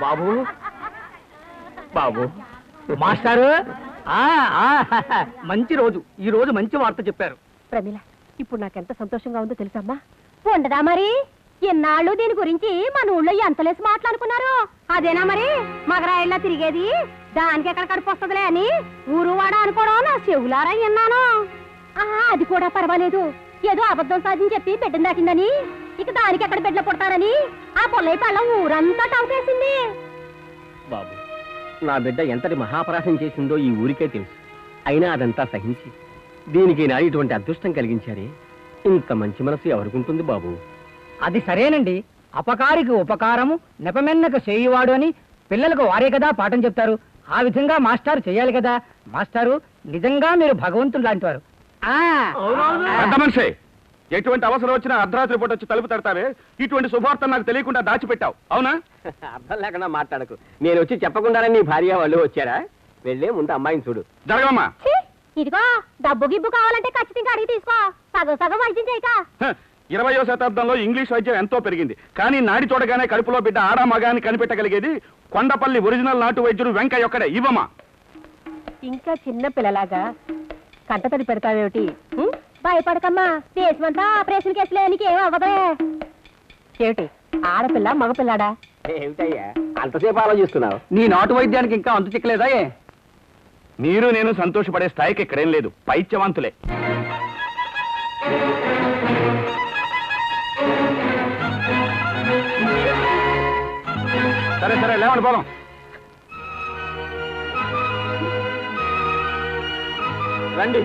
బాబు? బాబు? మాస్టారు? ఆ, ఆ, మంచి రోజు. ఈ రోజు మంచి వార్త చెప్పారు. ప్రమిళ ఇప్పుడు నాకెంత సంతోషంగా ఉందో తెలుసమ్మా? ఉండదా మరి? ఎన్నాళ్ళు దీని గురించి మన ఊళ్ళో ఎంతలేసి మాట్లాడుకున్నారు? అదేనా మరి? మగరాయిల్లా తిరిగేది? దానికి ఎక్కడ కడుపు వస్తుందిలే అని ఊరు వాడ అనుకోవడం నా చెవులారా విన్నాను. ఆహా, అది కూడా పర్వాలేదు. ఏదో అబద్ధం సాధించి చెప్పి బిడ్డను దాటిందని ఇక దానికి ఎక్కడ బిడ్డలు పుడతారని ఆ పొల్లయ్య పళ్ళం ఊరంతా టంకేసింది బాబు నా బిడ్డ ఎంతటి మహాపరాధం చేసిందో ఈ ఊరికే తెలుసు. అయినా అదంతా సహించి దీనికి నా ఇటువంటి అదృష్టం కలిగించారే. ఇంత మంచి మనసు ఎవరికుంటుంది బాబు? అది సరేనండి. అపకారికి ఉపకారము నెపమెన్నక చేయువాడు అని పిల్లలకు వారే కదా పాఠం చెప్తారు. ఆ విధంగా మాస్టారు చేయాలి కదా. మాస్టారు నిజంగా మీరు భగవంతుడు లాంటివారు ఆ, పెద్ద మనిషి. ఎటువంటి అవసరం వచ్చినా అర్ధరాత్రి పూట వచ్చి తలుపు తడతావే. ఇటువంటి శుభార్త నాకు తెలియకుండా దాచిపెట్టావు. అవునా? అర్థం లేకుండా మాట్లాడకు. నేను వచ్చి చెప్పకుండానే నీ భార్య వాళ్ళు వచ్చారా? వెళ్ళే ముందు అమ్మాయిని చూడు. జరగమ్మా ఇదిగో డబ్బు గిబ్బు కావాలంటే ఖచ్చితంగా అడిగి తీసుకో. సగం సగం వైద్యం చేయక. హ, ఇరవయో శతాబ్దంలో ఇంగ్లీష్ వైద్యం ఎంతో పెరిగింది. కానీ నాడి చూడగానే కడుపులో బిడ్డ ఆడా మగాని కనిపెట్టగలిగేది కొండపల్లి ఒరిజినల్ నాటు వైద్యుడు వెంకయ్య ఒక్కడే. ఇవ్వమా? ఇంకా చిన్న పిల్లలాగా కంటతడి పెడతావేమిటి? భయపడకమ్మా. దేశమంతా ఆపరేషన్ కేసులే నీకు ఏం అవ్వదే ఏమిటి? ఆడపిల్ల మగపిల్లాడా? ఏమిటయ్యా? అంతసేపు ఆలోచిస్తున్నావు. నీ నాటు వైద్యానికి ఇంకా అంతు చిక్కలేదా ఏ? మీరు నేను సంతోషపడే స్థాయికి ఇక్కడేం లేదు. పైత్యవంతులే. సరే సరే లేవండి పోదాం రండి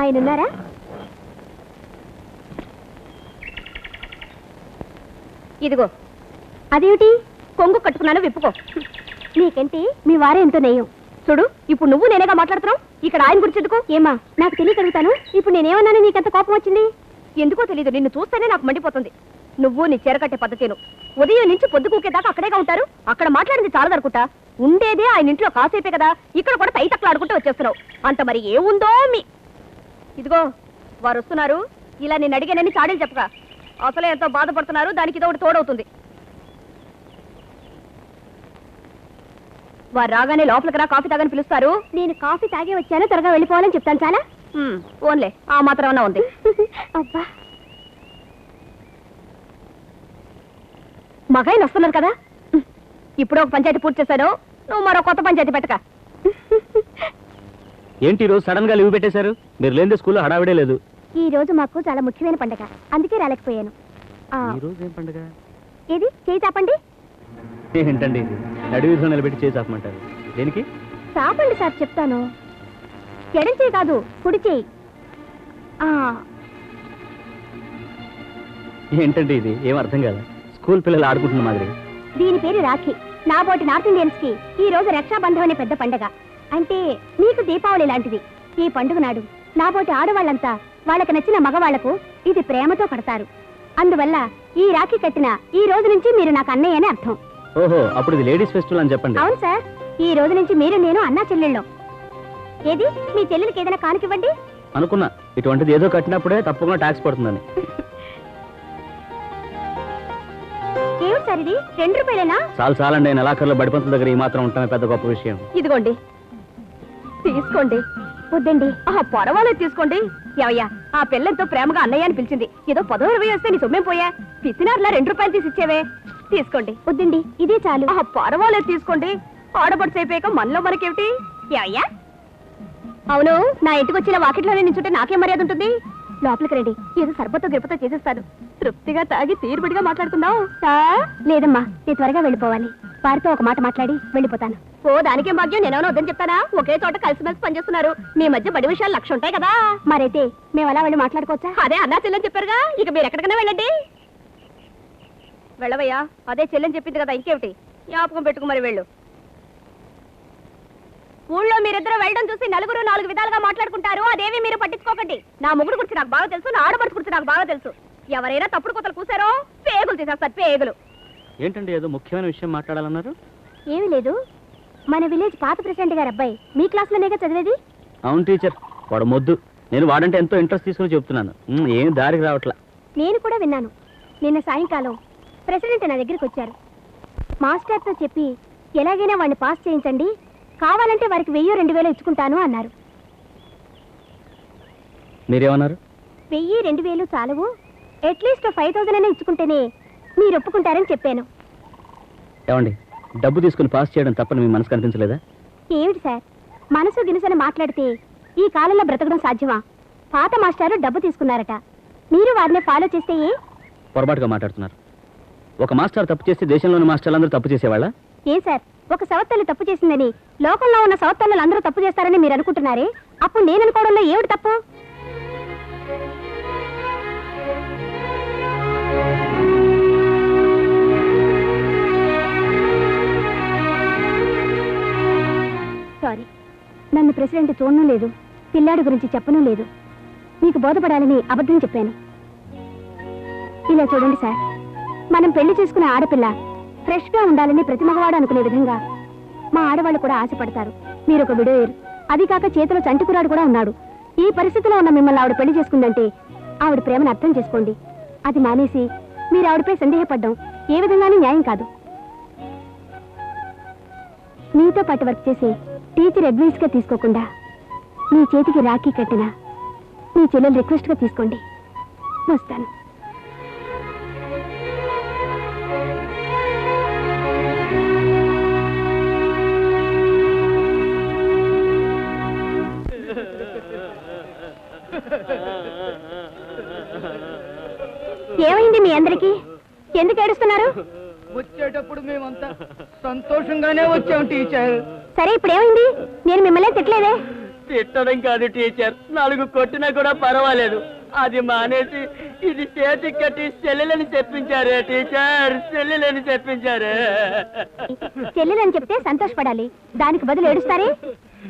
ఆయన ఉన్నారా ఇదిగో అదేమిటి? కొంగు కట్టుకున్నాను విప్పుకో. నీకేంటి? మీ వారే ఎంతో నేయం. చూడు ఇప్పుడు నువ్వు నేనేగా మాట్లాడుతున్నావు? ఇక్కడ ఆయన గురించి ఎందుకు? ఏమా నాకు తెలియగలుగుతాను ఇప్పుడు నేనేమన్నాను నీకెంత కోపం వచ్చింది? ఎందుకో తెలియదు నిన్ను చూస్తేనే నాకు మండిపోతుంది. నువ్వు నీ చేరకట్టే పద్ధతిను. ఉదయం నుంచి పొద్దు కూకేదాకా అక్కడేగా ఉంటారు. అక్కడ మాట్లాడింది చాలా అనుకుంటా. ఉండేదే ఆయన ఇంట్లో కాసేపే కదా. ఇక్కడ కూడా తైతక్కలు ఆడుకుంటూ వచ్చేస్తున్నావు. అంత మరి ఏముందో మీ ఇదిగో వారు వస్తున్నారు ఇలా నేను అడిగానని చాడీలు చెప్పక. అసలే ఎంతో బాధపడుతున్నారు దానికి ఇదో ఒకటి తోడవుతుంది. వారు రాగానే లోపలికి రా కాఫీ తాగని పిలుస్తారు. నేను కాఫీ తాగే వచ్చాను త్వరగా వెళ్ళిపోవాలని చెప్తాను చాలా ఓన్లే ఆ మాత్రమన్నా ఉంది. అబ్బా. మగాయన వస్తున్నారు కదా ఇప్పుడు ఒక పంచాయతీ పూర్తి చేశాను. నువ్వు మరో కొత్త పంచాయతీ పెట్టక. ఏంటి రోజు సడన్గా లీవ్ పెట్టేశారు? మీరు లేని స్కూల్లో హడావిడే లేదు. ఈ రోజు మాకు చాలా ముఖ్యమైన పండగ. అందుకే రాలేకపోయాను. ఆ, ఈ రోజు ఏం పండుగ? ఏది? చేయి చాపండి. ఏంటండి ఇది? నడివీధిలో నిలబెట్టి చేసి ఆపమంటారు దేనికి? చాపండి సార్ చెప్తాను. ఎడం చేయి కాదు కుడి చేయి. ఆ, ఏంటండి ఇది? ఏం అర్థం కాదు స్కూల్ పిల్లలు ఆడుకుంటున్న మాదిరి దీని పేరు రాఖీ. నాబోటి నార్త్ ఇండియన్స్కి ఈ రోజు రక్షాబంధం అనే పెద్ద పండగ. అంటే మీకు దీపావళి లాంటిది. ఈ పండుగ నాడు నాబోటి ఆడవాళ్ళంతా వాళ్ళకి నచ్చిన మగవాళ్ళకు ఇది ప్రేమతో కడతారు. అందువల్ల ఈ రాఖీ కట్టిన ఈ రోజు నుంచి మీరు నాకు అన్నయ్య అని అర్థం. ఓహో అప్పుడు ఇది లేడీస్ ఫెస్టివల్ అని చెప్పండి. అవును సార్ ఈ రోజు నుంచి మీరు నేను అన్నా చెల్లెళ్ళం. ఏది? మీ చెల్లెలకి ఏదైనా కానుకివ్వండి? అనుకున్నా ఇటువంటిది ఏదో కట్టినప్పుడే తప్పకుండా ట్యాక్స్ పడుతుందని. ఏమిటి సార్ ఇది? రెండు రూపాయలేనా? చాలు చాలండి నెలాఖరులో బడిపంతుల దగ్గర ఈ మాత్రం ఉంటామే పెద్ద గొప్ప విషయం. ఇదిగోండి తీసుకోండి. వద్దండి. ఆ పర్వాలేదు తీసుకోండి. ఏవయ్యా ఆ పిల్లలతో ప్రేమగా అన్నయ్య అని పిలిచింది. ఏదో పదో ఇరవై వస్తే నీ సొమ్మేం పోయా? పిసినారులా రెండు రూపాయలు తీసి ఇచ్చేవే? తీసుకోండి. వద్దండి ఇదే చాలు. ఆ పర్వాలేదు తీసుకోండి. ఆడపడి అయిపోయాక మనలో మనకేమిటి? ఏవయ్యా? అవును నా ఇంటికి వచ్చిన వాకిట్లోనే నించుంటే నాకేం మర్యాద ఉంటుంది. లోపలికి రండి ఏదో సర్బతో గిరపతో చేసేస్తాను తృప్తిగా తాగి తీరుబడిగా మాట్లాడుకుందాం? లేదమ్మా నేను త్వరగా వెళ్ళిపోవాలి. వారితో ఒక మాట మాట్లాడి వెళ్ళిపోతాను. ఓ దానికేం భాగ్యం? నేనేమో వద్దని చెప్తానా? ఒకే చోట కలిసిమెలిసి పనిచేస్తున్నారు. మీ మధ్య బడి విషయాలు లక్ష ఉంటాయి కదా? మరైతే మేము అలా వెళ్ళి మాట్లాడుకోవచ్చా? అదే అన్నా చెల్లెని చెప్పారుగా. ఇక మీరు ఎక్కడికైనా వెళ్ళండి. వెళ్ళవయ్యా అదే చెల్లెని చెప్పింది కదా ఇంకేమిటి? జ్ఞాపకం పెట్టుకు మరి వెళ్ళు. ఊళ్ళో మీరిద్దరు వెళ్ళడం చూసి నలుగురు నాలుగు విధాలుగా మాట్లాడుకుంటారు. అదేవి మీరు పట్టించుకోకండి. నా ముగ్గురు గురించి నాకు బాగా తెలుసు నా ఆడపడుచు గురించి నాకు బాగా తెలుసు. ఎవరైనా తప్పుడు కొత్తలు కూసారో పేగులు తీసేస్తారు పేగులు. ఏంటండి ఏదో ముఖ్యమైన విషయం మాట్లాడాలన్నారు? ఏమీ లేదు. మన విలేజ్ పాత ప్రెసిడెంట్ గారు అబ్బాయి. మీ క్లాస్లోనేగా చదివేది? అవును టీచర్. వాడు మొద్దు. నేను వాడంటే ఎంతో ఇంట్రెస్ట్ తీసుకుని చెప్తున్నాను. ఉమ్, ఏం దారికి రావట్లా. నేను కూడా విన్నాను. నిన్న సాయంకాలం ప్రెసిడెంట్ నా దగ్గరికి వచ్చారు. మాస్టర్తో చెప్పి ఎలాగైనా వాడిని పాస్ చేయించండి. కావాలంటే వారికి వెయ్యి రెండు వేలు ఇచ్చుకుంటాను అన్నారు. మీరేమన్నారు? వెయ్యి రెండు వేలు చాలవు. అట్లీస్ట్ ఫైవ్ థౌసండ్ అయినా ఇచ్చుకుంటేనే మీరు ఒప్పుకుంటారని చెప్పాను. ఏమండి డబ్బు తీసుకుని పాస్ చేయడం తప్పని మీ మనసు కనిపించలేదా ఏమిటి సార్? మనసు గినుసని మాట్లాడితే ఈ కాలంలో బ్రతకడం సాధ్యమా? పాత మాస్టారు డబ్బు తీసుకున్నారట. మీరు వారిని ఫాలో చేస్తే ఏ? పొరపాటుగా మాట్లాడుతున్నారు. ఒక మాస్టర్ తప్పు చేస్తే దేశంలోని మాస్టర్లందరూ తప్పు చేసేవాళ్ళ? ఏ సార్? ఒక సవత్తల్లి తప్పు చేసిందని లోకంలో ఉన్న సవత్తల్లు అందరూ తప్పు చేస్తారని మీరు అనుకుంటున్నారే? అప్పుడు నేను అనుకోవడంలో ఏమిటి తప్పు? నన్ను ప్రెసిడెంట్ చూడడం లేదు పిల్లాడి గురించి చెప్పను లేదు. మీకు బోధపడాలని అబద్ధం చెప్పాను. ఇలా చూడండి సార్ మనం పెళ్ళి చేసుకునే ఆడపిల్ల ఫ్రెష్గా ఉండాలని ప్రతి మగవాడు అనుకునే విధంగా మా ఆడవాళ్ళు కూడా ఆశపడతారు. మీరు ఒక విడోయరు. అది కాక చేతిలో చంటికురాడు కూడా ఉన్నాడు. ఈ పరిస్థితిలో ఉన్న మిమ్మల్ని ఆవిడ పెళ్ళి చేసుకుందంటే ఆవిడ ప్రేమను అర్థం చేసుకోండి. అది మానేసి మీరు ఆవిడపై సందేహపడ్డం ఏ విధంగానూ న్యాయం కాదు. నీతో పాటు వర్క్ చేసే టీచర్ అడ్వైస్గా తీసుకోకుండా నీ చేతికి రాఖీ కట్టిన నీ చెల్లెలు రిక్వెస్ట్గా తీసుకోండి. వస్తాను. ఏమైంది మీ అందరికీ? ఎందుకు ఏడుస్తున్నారు? వచ్చేటప్పుడు మేమంతా సంతోషంగానే వచ్చాం టీచర్. సరే ఇప్పుడు ఏమైంది నేను మిమ్మల్ని తిట్టలేదే? తిట్టడం కాదు టీచర్. నాలుగు కొట్టినా కూడా పర్వాలేదు. అది మానేసి ఇది చేతికి కట్టి సెల్లెలని చెప్పించారే టీచర్. సెల్లెలని చెప్పించారే. చెల్లెలని చెప్తే సంతోషపడాలి. దానికి బదులు ఏడుస్తారే?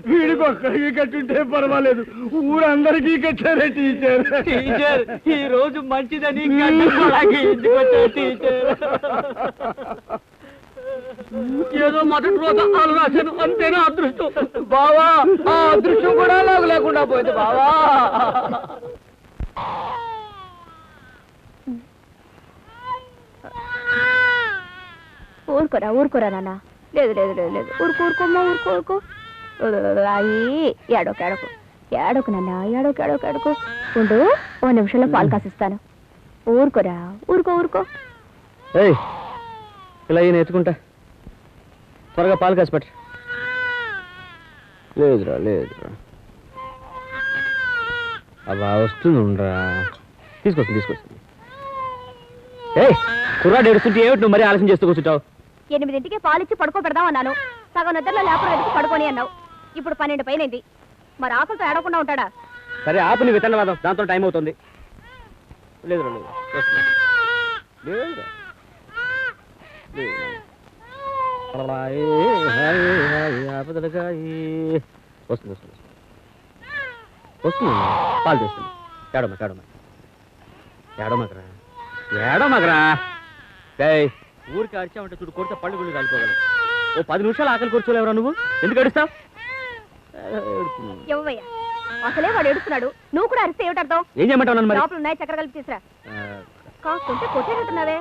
వీడికి ఒక్కడికి కట్టుంటే పర్వాలేదు. ఊరందరికీ కట్టారే టీచర్ టీచర్ ఈ రోజు మంచిదని టీచర్ ఏదో మొదటి రోజు ఆలు రాశాను అంతేనా అదృష్టం? బావా ఆ అదృష్టం కూడా నాకు లేకుండా పోయింది బావా. ఊరుకోరా ఊరుకోరా నాన్న. లేదు లేదు లేదు లేదు. ఊరుకో ఊరుకోమ్మా ఊరుకో ఊరుకో. ఏడోకు ఏడోకు. ఏడోకు నాన్న ఏడోకు ఏడోకు ఏడోకు. ఉండు ఓ నిమిషంలో పాలు కాసిస్తాను. ఊరుకోరా ఊరుకో ఊరుకో. ఏయ్ ఇలా ఈయన ఎత్తుకుంటా. త్వరగా పాలు కాసి పెట్టు. లేదురా లేదురా. అబ్బా వస్తుంది ఉండరా తీసుకొస్తుంది తీసుకొస్తుంది. ఏయ్ కుర్రాడు ఏడుస్తుంటే ఏమిటి నువ్వు మరీ ఆలస్యం చేస్తూ కూర్చుంటావు? ఎనిమిదింటికి పాలిచ్చి పడుకో పెడదాం అన్నాను. సగం నిద్రలో లేపడం ఎందుకు పడుకొని అన్నావు? ఇప్పుడు పన్నెండు పైనది మరి ఆకులతో ఏడకుండా ఉంటాడా సరే ఆపు నీ విత్తనవాదం దాంతో టైం అవుతుంది లేదు వస్తుంది. లేదు. హాయ్, వస్తుంది వస్తుంది వస్తుంది పాలు తెస్తుంది ఏడమ్మ ఏడమ్మ ఏడమ్మకరా ఏడమ్మకరా ఊరికి అరిచామంటే చూడు కొడితే పళ్ళు గుళ్ళు కాలిపోగలవు ఓ పది నిమిషాలు ఆకలి కూర్చోలేవరా నువ్వు ఎందుకు అడుస్తావు ఇవ్వయ్యా అసలే వాడు ఎడుస్తున్నాడు నువ్వు కూడా అరిస్తే ఏమిటర్థం? ఏం చేయమంటావు నన్ను మరి? లోపల ఉన్నాయి చక్కెర కలిపి తీసురా కాకుంటే కొట్టేటట్టున్నావే.